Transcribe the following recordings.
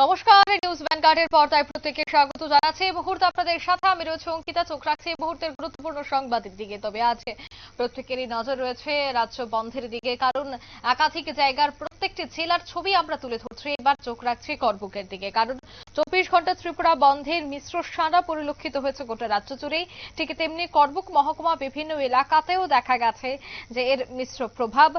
নমস্কার নিউজ ভ্যানগার্ডের পর্দায় প্রত্যেককে স্বাগত জানাচ্ছি। এই মুহূর্তে আপনাদের সাথে আমি রয়েছে অঙ্কিতা, চোখ রাখছি এই মুহূর্তের গুরুত্বপূর্ণ সংবাদের দিকে। তবে আজ প্রত্যেকেরই নজর রয়েছে রাজ্য বন্ধের দিকে, কারণ একাধিক জায়গার প্রত্যেকটি জেলার ছবি আমরা তুলে ধরছি। এবার চোখ রাখছি করবুকের দিকে, কারণ চব্বিশ ঘণ্টা ত্রিপুরা বন্ধের মিশ্র সারা পরিলক্ষিত হয়েছে গোটা রাজ্য জুড়েই। ঠিক তেমনি করবুক মহকুমা বিভিন্ন এলাকাতেও দেখা গেছে যে এর মিশ্র প্রভাব।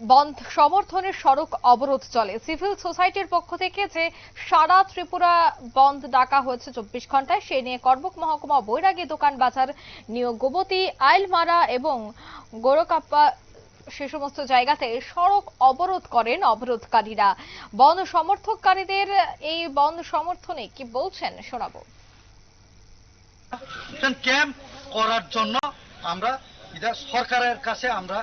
বন্ধ সমর্থনের সড়ক অবরোধ চলে। সিভিল সোসাইটির পক্ষ থেকে যে সারা ত্রিপুরা বন্ধ ডাকা হয়েছে চব্বিশ ঘন্টায়, সে নিয়ে করবুক মহকুমা বৈরাগী দোকান বাজার নিয়ে গোবতী আইলমারা এবং গোরকাপ্পা সে সমস্ত জায়গাতে সড়ক অবরোধ করেন অবরোধকারীরা। বন্ধ সমর্থককারীদের এই বন্ধ সমর্থনে কি বলছেন শোনাবো। ক্যাম্প করার জন্য আমরা সরকারের কাছে আমরা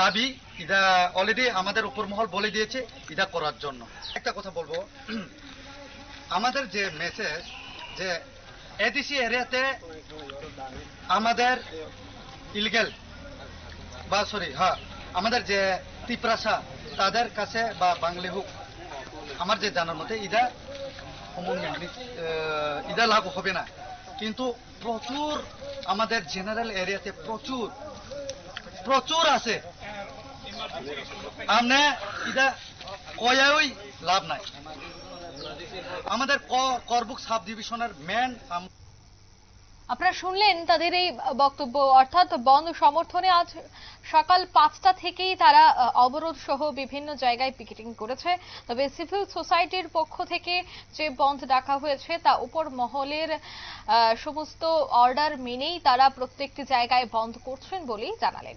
দাবি এটা অলরেডি আমাদের উপর মহল বলে দিয়েছে এটা করার জন্য। একটা কথা বলব। আমাদের যে মেসেজ যে এডিসি এরিয়াতে আমাদের ইলিগেল, বা সরি হ্যাঁ আমাদের যে তিপ্রাসা, তাদের কাছে বা বাঙালি হোক, আমার যে জানার মতে ইদা ইদা লাভ হবে না। কিন্তু প্রচুর আমাদের জেনারেল এরিয়াতে প্রচুর প্রচুর আছে। আমরা ইদা কয়াই লাভ নাই। আমাদের করবুক সাব ডিভিশনের মেন আপনারা শুনলেন তাদের এই বক্তব্য, অর্থাৎ বন্ধ সমর্থনে আজ সকাল পাঁচটা থেকেই তারা অবরোধ সহ বিভিন্ন জায়গায় পিকেটিং করেছে। তবে সিভিল সোসাইটির পক্ষ থেকে যে বন্ধ ডাকা হয়েছে, তা উপর মহলের সমস্ত অর্ডার মেনেই তারা প্রত্যেকটি জায়গায় বন্ধ করছেন বলেই জানালেন।